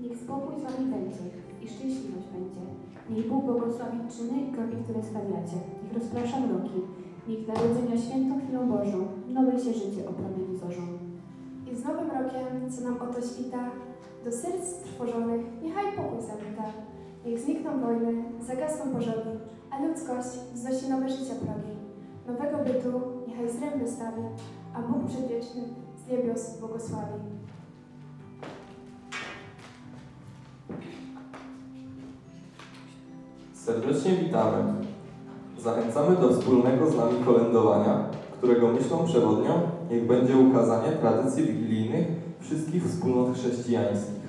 Niech spokój z wami będzie i szczęśliwość będzie. Niech Bóg błogosławi czyny i kroki, które stawiacie. Niech rozprasza mroki. Niech narodzenia świętą chwilą Bożą, nowe się życie opromieni zorzą. I z nowym rokiem, co nam oto świta, do serc trwożonych niechaj pokój zawita. Niech znikną wojny, zagasną pożogi, a ludzkość wznosi nowe życie progi. Nowego bytu niechaj zręby stawi, a Bóg przedwieczny z niebios błogosławi. Serdecznie witamy. Zachęcamy do wspólnego z nami kolędowania, którego myślą przewodnią niech będzie ukazanie tradycji wigilijnych wszystkich wspólnot chrześcijańskich.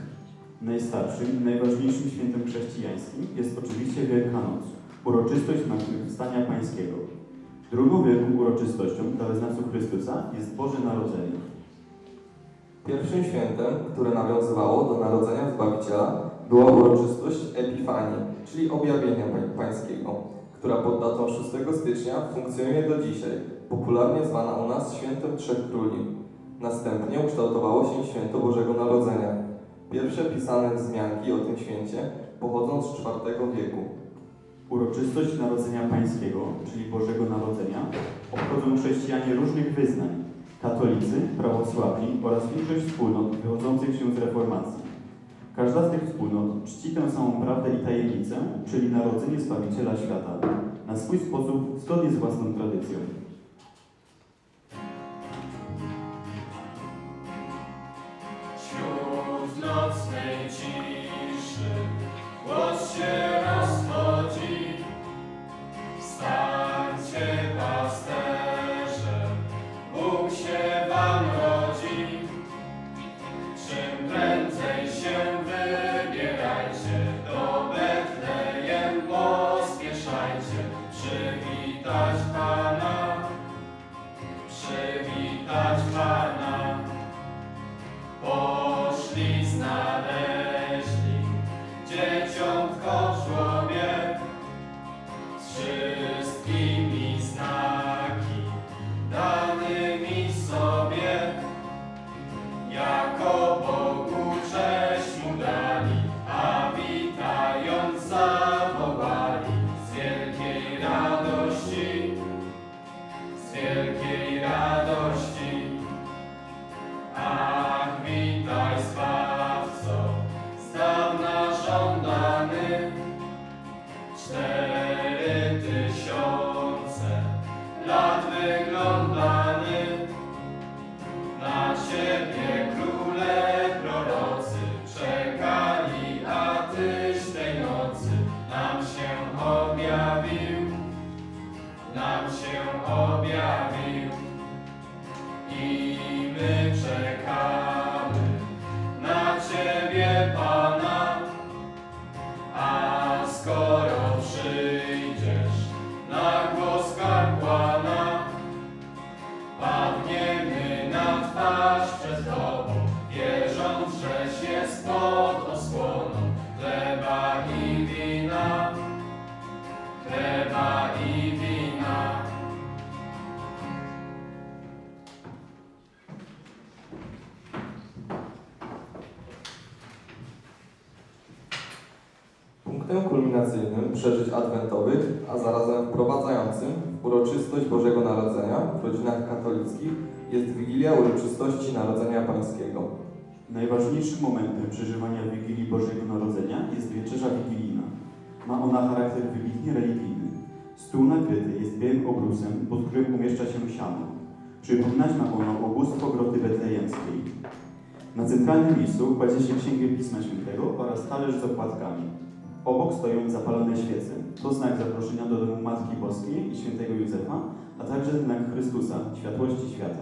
Najstarszym i najważniejszym świętem chrześcijańskim jest oczywiście Wielkanoc, uroczystość Zmartwychwstania Pańskiego. Drugą wielką uroczystością dla wyznawców Chrystusa jest Boże Narodzenie. Pierwszym świętem, które nawiązywało do narodzenia Zbawiciela, była uroczystość Epifanii, czyli objawienia pań- pańskiego, która pod datą 6 stycznia funkcjonuje do dzisiaj, popularnie zwana u nas Świętem Trzech Króli. Następnie ukształtowało się Święto Bożego Narodzenia. Pierwsze pisane wzmianki o tym święcie pochodzą z IV wieku. Uroczystość Narodzenia Pańskiego, czyli Bożego Narodzenia, obchodzą chrześcijanie różnych wyznań, katolicy, prawosławni oraz większość wspólnot wychodzących się z reformacji. Każda z tych wspólnot czci tę samą prawdę i tajemnicę, czyli narodzenie Zbawiciela świata, na swój sposób zgodnie z własną tradycją. God's power. Punktem kulminacyjnym przeżyć adwentowych, a zarazem wprowadzającym w uroczystość Bożego Narodzenia w rodzinach katolickich jest Wigilia uroczystości Narodzenia Pańskiego. Najważniejszym momentem przeżywania Wigilii Bożego Narodzenia jest wieczerza wigilijna. Ma ona charakter wybitnie religijny. Stół nakryty jest białym obrusem, pod którym umieszcza się siano. Przypominać ma ono o bóstwo groty betlejemskiej. Na centralnym miejscu kładzie się księgę Pisma Świętego oraz talerz z opłatkami. Obok stoją zapalone świece. To znak zaproszenia do domu Matki Boskiej i świętego Józefa, a także znak Chrystusa, światłości świata.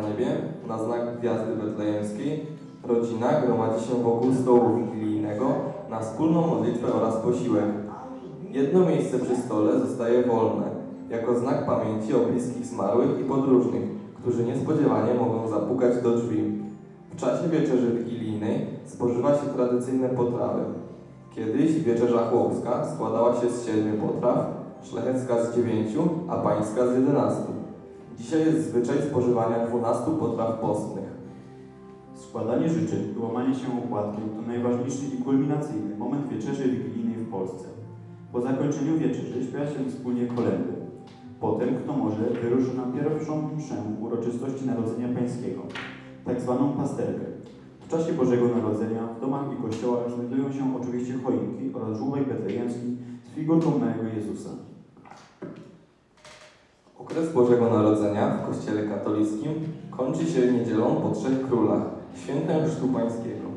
Na niebie, na znak gwiazdy betlejemskiej, rodzina gromadzi się wokół stołu wigilijnego na wspólną modlitwę oraz posiłek. Jedno miejsce przy stole zostaje wolne, jako znak pamięci o bliskich zmarłych i podróżnych, którzy niespodziewanie mogą zapukać do drzwi. W czasie wieczerzy wigilijnej spożywa się tradycyjne potrawy. Kiedyś wieczerza chłopska składała się z siedmiu potraw, szlachecka z dziewięciu, a pańska z jedenastu. Dzisiaj jest zwyczaj spożywania 12 potraw postnych. Składanie życzeń i łamanie się opłatkiem to najważniejszy i kulminacyjny moment wieczerzy wigilijnej w Polsce. Po zakończeniu wieczerzy śpiewa się wspólnie kolendy. Potem, kto może, wyruszy na pierwszą mszę uroczystości Narodzenia Pańskiego, tak zwaną pasterkę. W czasie Bożego Narodzenia w domach i kościołach znajdują się oczywiście choinki oraz żółbek betlejemski z figurką małego Jezusa. Okres Bożego Narodzenia w Kościele katolickim kończy się niedzielą po Trzech Królach, świętem Chrztu Pańskiego.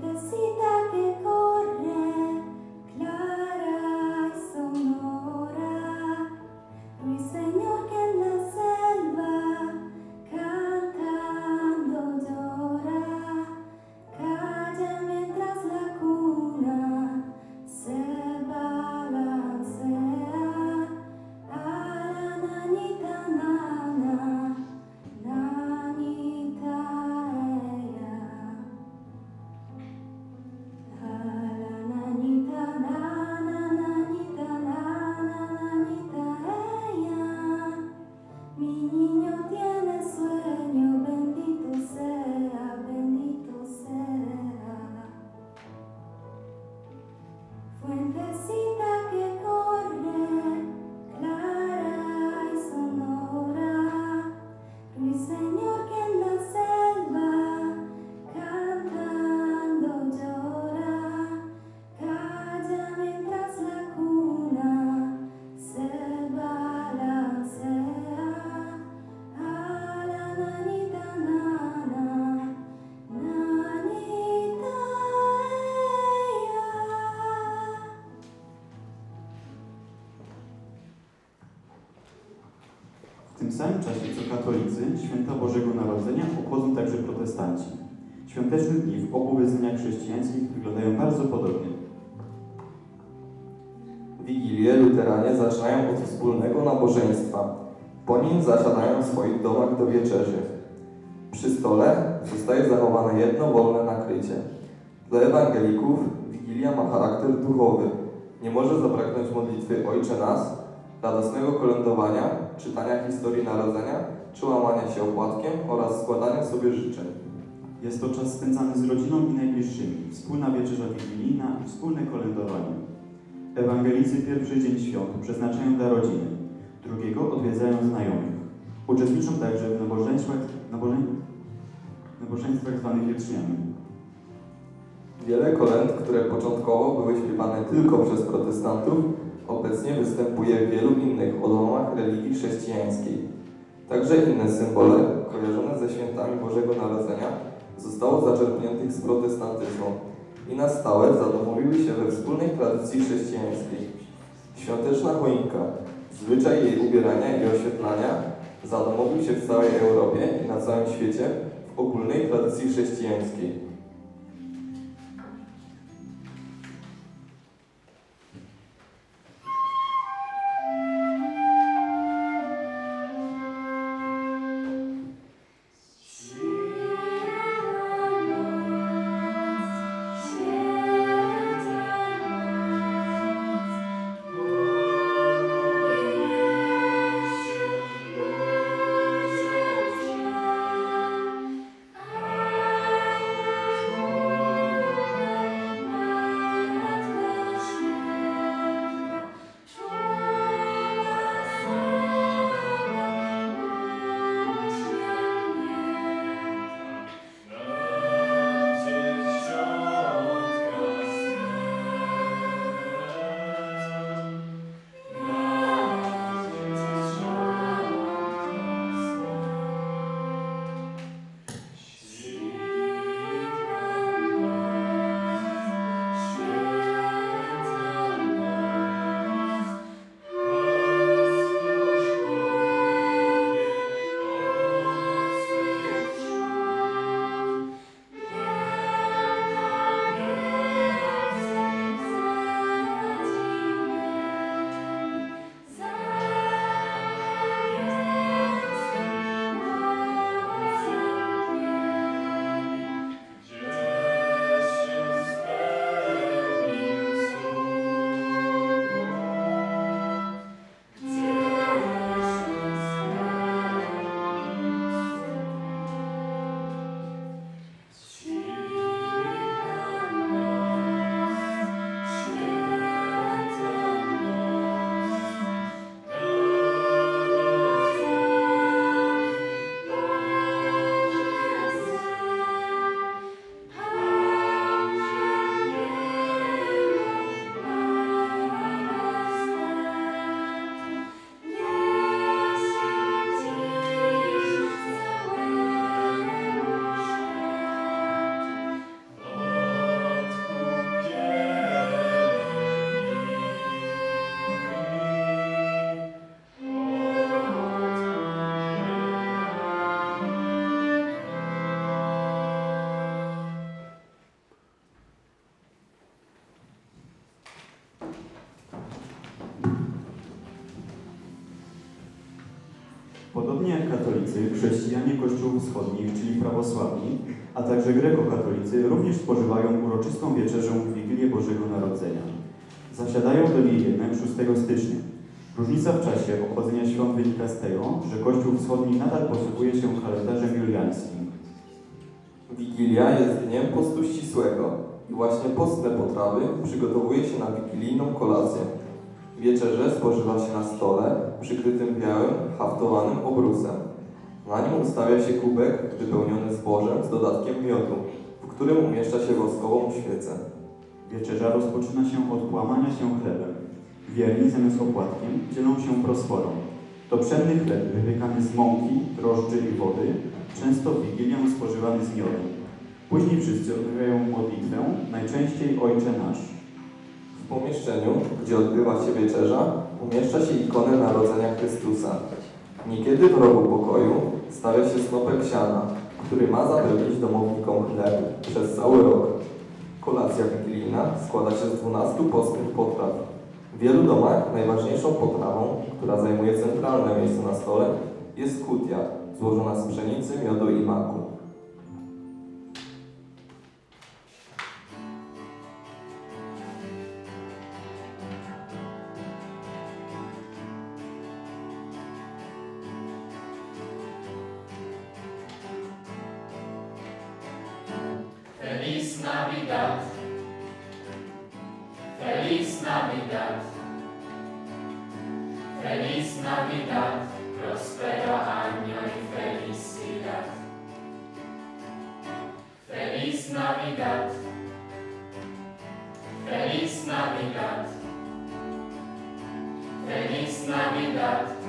the sea. Protestanci. Świąteczne dni w obu wyznaniach chrześcijańskich wyglądają bardzo podobnie. Wigilię luteranie zaczynają od wspólnego nabożeństwa. Po nim zasiadają w swoich domach do wieczerzy. Przy stole zostaje zachowane jedno wolne nakrycie. Dla ewangelików Wigilia ma charakter duchowy. Nie może zabraknąć modlitwy Ojcze Nas, radosnego kolędowania, czytania historii narodzenia, czy łamania się opłatkiem oraz składania sobie życzeń. Jest to czas spędzany z rodziną i najbliższymi, wspólna wieczerza wigilijna i wspólne kolędowanie. Ewangelicy pierwszy dzień świąt przeznaczają dla rodziny, drugiego odwiedzają znajomych. Uczestniczą także w nabożeństwach, nabożeń, nabożeństwach zwanych jutrzniami. Wiele kolęd, które początkowo były śpiewane tylko przez protestantów, obecnie występuje w wielu innych odłamach religii chrześcijańskiej. Także inne symbole, kojarzone ze świętami Bożego Narodzenia, zostało zaczerpniętych z protestantyzmu i na stałe zadomowiły się we wspólnej tradycji chrześcijańskiej. Świąteczna choinka, zwyczaj jej ubierania i oświetlania zadomowił się w całej Europie i na całym świecie w ogólnej tradycji chrześcijańskiej. Katolicy, chrześcijanie kościołów wschodnich, czyli prawosławni, a także grekokatolicy również spożywają uroczystą wieczerzę w Wigilię Bożego Narodzenia. Zasiadają do niej jednak 6 stycznia. Różnica w czasie obchodzenia świąt wynika z tego, że Kościół Wschodni nadal posługuje się kalendarzem juliańskim. Wigilia jest dniem postu ścisłego i właśnie postne potrawy przygotowuje się na wigilijną kolację. Wieczerze spożywa się na stole przykrytym białym, haftowanym obrusem. Na nim ustawia się kubek wypełniony zbożem z dodatkiem miodu, w którym umieszcza się woskową świecę. Wieczerza rozpoczyna się od połamania się chlebem. Wierni zamiast opłatkiem dzielą się prosforą. To pszenny chleb wypiekany z mąki, drożdży i wody, często w Wigilię spożywany z miodem. Później wszyscy odmawiają modlitwę, najczęściej Ojcze Nasz. W pomieszczeniu, gdzie odbywa się wieczerza, umieszcza się ikonę Narodzenia Chrystusa. Niekiedy w rogu pokoju stawia się snopek siana, który ma zapewnić domownikom chleb przez cały rok. Kolacja wigilijna składa się z 12 postnych potraw. W wielu domach najważniejszą potrawą, która zajmuje centralne miejsce na stole, jest kutia, złożona z pszenicy, miodu i maku. Navidad. Feliz Navidad.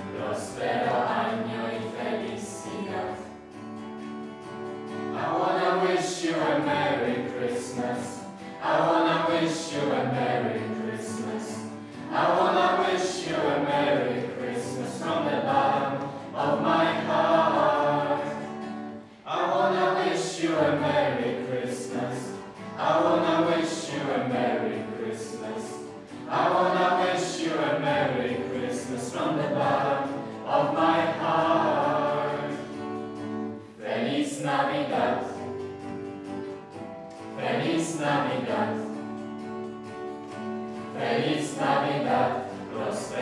Feliz Navidad. Feliz Navidad. Prosper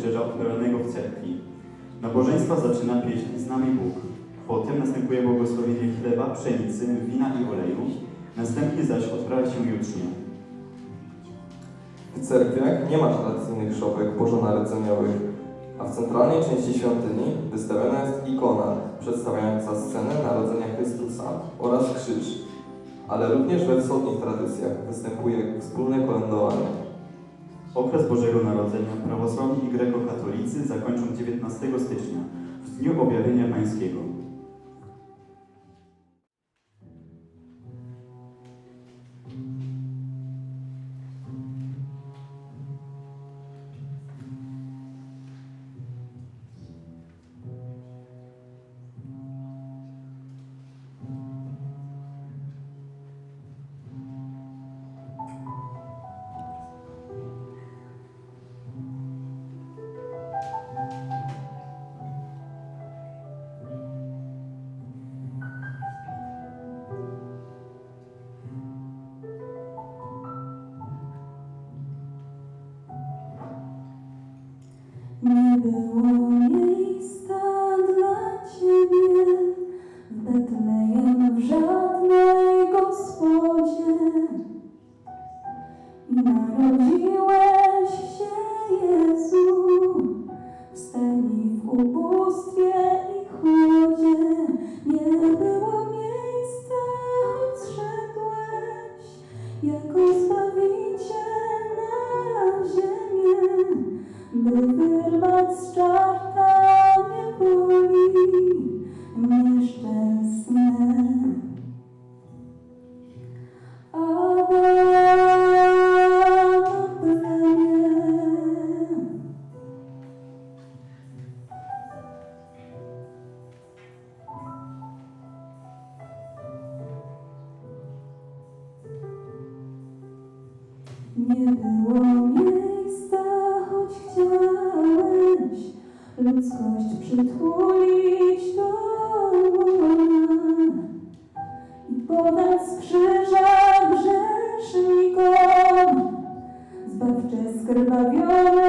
wieczerza odprawionego w cerkwi. Nabożeństwa zaczyna pieśń Z nami Bóg. Potem następuje błogosławienie chleba, pszenicy, wina i oleju. Następnie zaś odprawia się jutrznie. W cerkwiach nie ma tradycyjnych szopek bożonarodzeniowych, a w centralnej części świątyni wystawiona jest ikona przedstawiająca scenę narodzenia Chrystusa oraz krzyż, ale również we wschodnich tradycjach występuje wspólne kolędowanie. Okres Bożego Narodzenia prawosławni i grekokatolicy zakończą 19 stycznia, w dniu objawienia pańskiego. Hallelujah. Mıvırmak starta ne koyayım Neşe I love you.